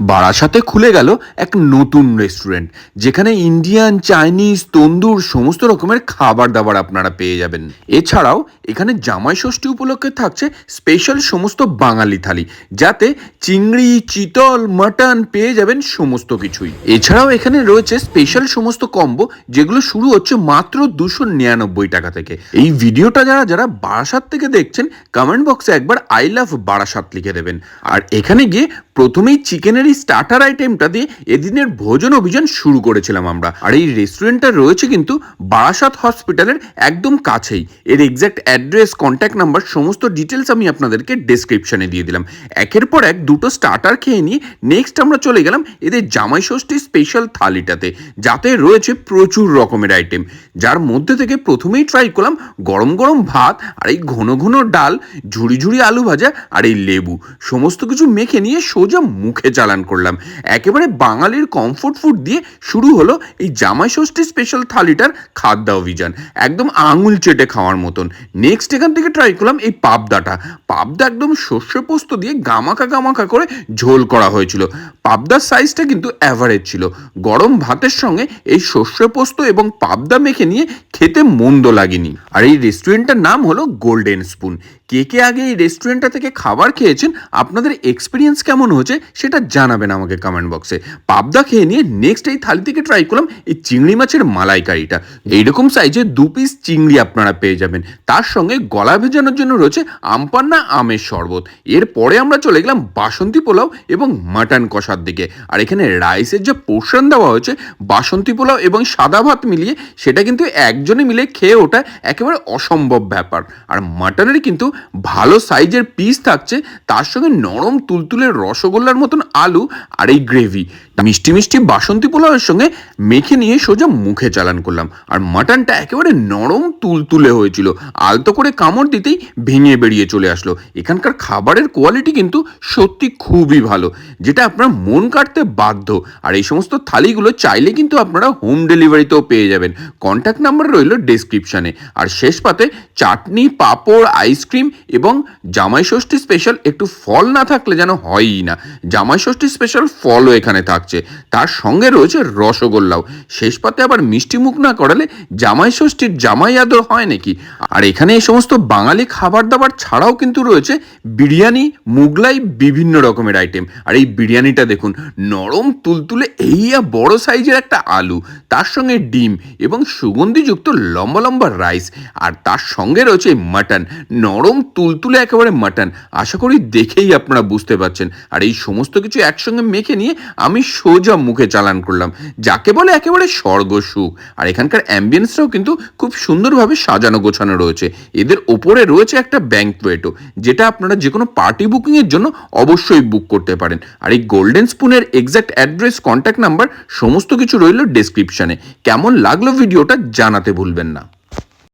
বারাসাতে খুলে গেল এক নতুন রেস্টুরেন্ট যেখানে ইন্ডিয়ান চাইনিজ তন্দুর সমস্ত রকমের খাবার দাবার আপনারা পেয়ে যাবেন। এছাড়াও এখানে জামাই ষষ্ঠী উপলক্ষে থাকছে স্পেশাল সমস্ত বাঙালি থালি, যাতে চিংড়ি, চিতল, মাটন পেয়ে যাবেন সমস্ত কিছুই। এছাড়াও এখানে রয়েছে স্পেশাল সমস্ত কম্বো যেগুলো শুরু হচ্ছে মাত্র দুশো নিরানব্বই টাকা থেকে। এই ভিডিওটা যারা যারা বারাসাত থেকে দেখছেন কমেন্ট বক্সে একবার আই লাভ বারাসাত লিখে দেবেন। আর এখানে গিয়ে প্রথমেই চিকেনের এই স্টার্টার আইটেমটা দিয়ে এদিনের ভোজন অভিযান শুরু করেছিলাম আমরা। আর এই রেস্টুরেন্টটা রয়েছে কিন্তু বারাসাত হসপিটালের একদম কাছেই। এর এক্স্যাক্ট অ্যাড্রেস কন্ট্যাক্ট নাম্বার সমস্ত ডিটেলস আমি আপনাদেরকে ডেসক্রিপশনে দিয়ে দিলাম। একের পর এক দুটো স্টার্টার খেয়ে নিয়ে নেক্সট আমরা চলে গেলাম এদের জামাই ষষ্ঠী স্পেশাল থালিটাতে, যাতে রয়েছে প্রচুর রকমের আইটেম যার মধ্যে থেকে প্রথমেই ট্রাই করলাম গরম গরম ভাত আর এই ঘন ঘন ডাল, ঝুড়ি ঝুড়ি আলু ভাজা আর এই লেবু। সমস্ত কিছু মেখে নিয়ে সোজা মুখে চালান করলাম। একেবারে বাঙালির কমফোর্ট ফুড দিয়ে শুরু হলো এই জামাই ষষ্ঠী স্পেশাল থালিটার খাদ্য অভিযান একদম আঙুল চেটে খাওয়ার মতন। নেক্সট এখান থেকে ট্রাই করলাম এই পাবদাটা। পাবদা একদম শস্য পোস্ত দিয়ে গামাকা গামাকা করে ঝোল করা হয়েছিল। পাবদার সাইজটা কিন্তু অ্যাভারেজ ছিল। গরম ভাতের সঙ্গে এই শস্য পোস্ত এবং পাবদা মেখে নিয়ে খেতে মন্দ লাগেনি। আর এই রেস্টুরেন্টটার নাম হলো গোল্ডেন স্পুন কে কে আগে এই রেস্টুরেন্টটা থেকে খাবার খেয়েছেন? আপনাদের এক্সপিরিয়েন্স কেমন হয়েছে? সেটা জানাবেন আমাকে কমেন্ট বক্সে পাবদা খেয়ে নিয়ে নেক্সট এই থালি থেকে ট্রাই করলাম এই চিংড়ি মাছের মালাইকারিটা। এইরকম সাইজে দু পিস চিংড়ি আপনারা পেয়ে যাবেন। তার সঙ্গে গলা ভেজানোর জন্য রয়েছে আমপান্না আমের শরবত। এরপরে আমরা চলে গেলাম বাসন্তী পোলাও এবং মাটন কষার দিকে। আর এখানে রাইসের যে পোর্শন দেওয়া হয়েছে, বাসন্তী পোলাও এবং সাদা ভাত মিলিয়ে, সেটা কিন্তু একজনে মিলে খেয়ে ওটা একেবারে অসম্ভব ব্যাপার। আর মাটনের কিন্তু ভালো সাইজের পিস থাকছে, তার সঙ্গে নরম তুলতুলে রসগোল্লার মতন আলু আর এই গ্রেভি মিষ্টি মিষ্টি বাসন্তী পোলাওয়ের সঙ্গে মেখে নিয়ে সোজা মুখে চালান করলাম। আর মাটনটা একেবারে নরম তুলতুলে হয়েছিল। আলতো করে কামড় দিতেই ভেঙে বেরিয়ে চলে আসলো। এখানকার খাবারের কোয়ালিটি কিন্তু সত্যি খুবই ভালো, যেটা আপনার মন কাটতে বাধ্য। আর এই সমস্ত থালিগুলো চাইলে কিন্তু আপনারা হোম ডেলিভারিতেও পেয়ে যাবেন। কন্ট্যাক্ট নাম্বার রইল ডেসক্রিপশানে আর শেষ পাতে চাটনি, পাঁপড় আইসক্রিম এবং জামাই ষষ্ঠী স্পেশাল একটু ফল না থাকলে যেন হয়ই না। জামাই ষষ্ঠী স্পেশাল ফলও এখানে থাকছে। তার সঙ্গে রয়েছে রসগোল্লাও। শেষ পাতে আবার মিষ্টি মুখ না করালে জামাই ষষ্ঠীর জামাই আদর হয় নাকি? আর এখানে এই সমস্ত বাঙালি খাবার দাবার ছাড়াও কিন্তু রয়েছে বিরিয়ানি, মুগলাই, বিভিন্ন রকমের আইটেম আর এই বিরিয়ানিটা দেখুন, নরম তুলতুলে এইয়া বড় সাইজের একটা আলু, তার সঙ্গে ডিম এবং সুগন্ধিযুক্ত লম্বা লম্বা রাইস আর তার সঙ্গে রয়েছে মাটন নরম তুলতুলে একেবারে মাটন। আশা করি দেখেই আপনারা বুঝতে পারছেন। আর এই সমস্ত কিছু একসঙ্গে মেখে নিয়ে আমি সোজা মুখে চালান করলাম। যাকে বলে একেবারে স্বর্গ সুখ। আর এখানকার অ্যাম্বিয়েন্সটাও কিন্তু খুব সুন্দরভাবে সাজানো গোছানো রয়েছে। এদের ওপরে রয়েছে একটা ব্যাঙ্কওয়েটও যেটা আপনারা যে কোনো পার্টি বুকিংয়ের জন্য অবশ্যই বুক করতে পারেন। আর এই গোল্ডেন স্পুনের এক্স্যাক্ট অ্যাড্রেস কন্ট্যাক্ট নাম্বার সমস্ত কিছু রইল ডেসক্রিপশানে কেমন লাগল ভিডিওটা জানাতে ভুলবেন না।